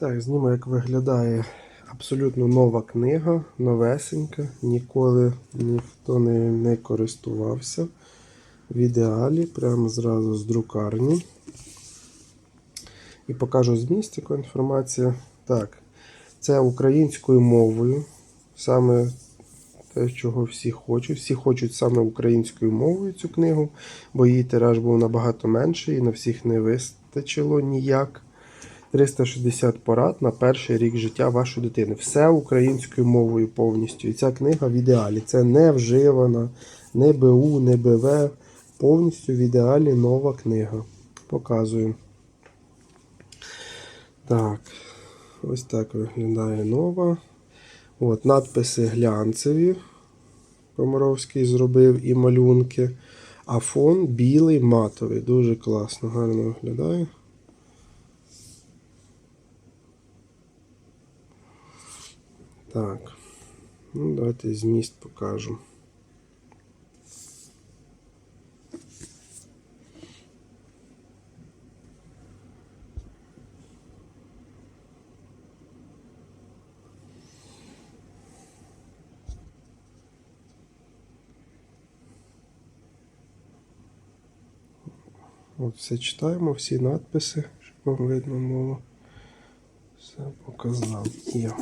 Так, зніму, як виглядає абсолютно нова книга, новесенька. Ніколи ніхто не, не користувався. В ідеалі, прямо зразу з друкарні. І покажу зміст, яка інформація. Так, це українською мовою. Саме те, чого всі хочуть. Всі хочуть саме українською мовою цю книгу, бо її тираж був набагато менший і на всіх не вистачило ніяк. 360 порад на перший рік життя вашої дитини. Все українською мовою повністю. І ця книга в ідеалі. Це не вживана, не БУ, не БВ. Повністю в ідеалі нова книга. Показую. Так. Ось так виглядає нова. От, надписи глянцеві. Комаровський зробив і малюнки. А фон білий матовий. Дуже класно, гарно виглядає. Так. Ну, давайте зміст покажу. От все читаємо, всі надписи, щоб вам видно було. Все показав. Є.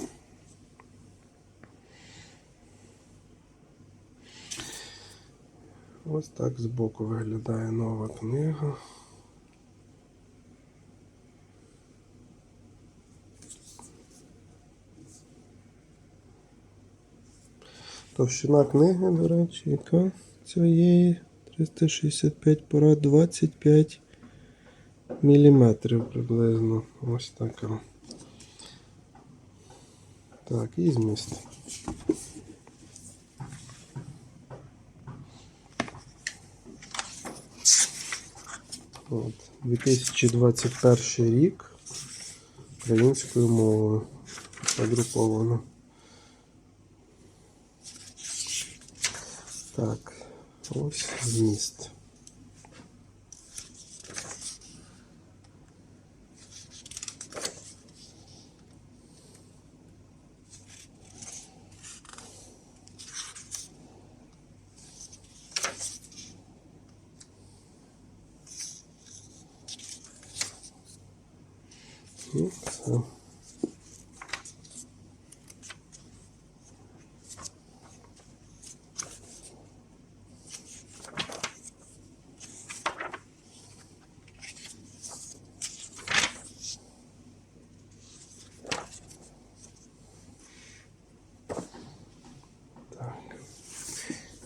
Ось так збоку виглядає нова книга. Товщина книги, до речі, яка цієї 365 порад 25 міліметрів приблизно. Ось така. Так, і зміст. От, 2021 рік українською мовою агруповано. Так, ось зміст. І все.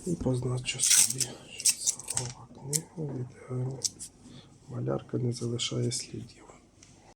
І позначу собі, що це нова книга в. Малярка не залишає слідів.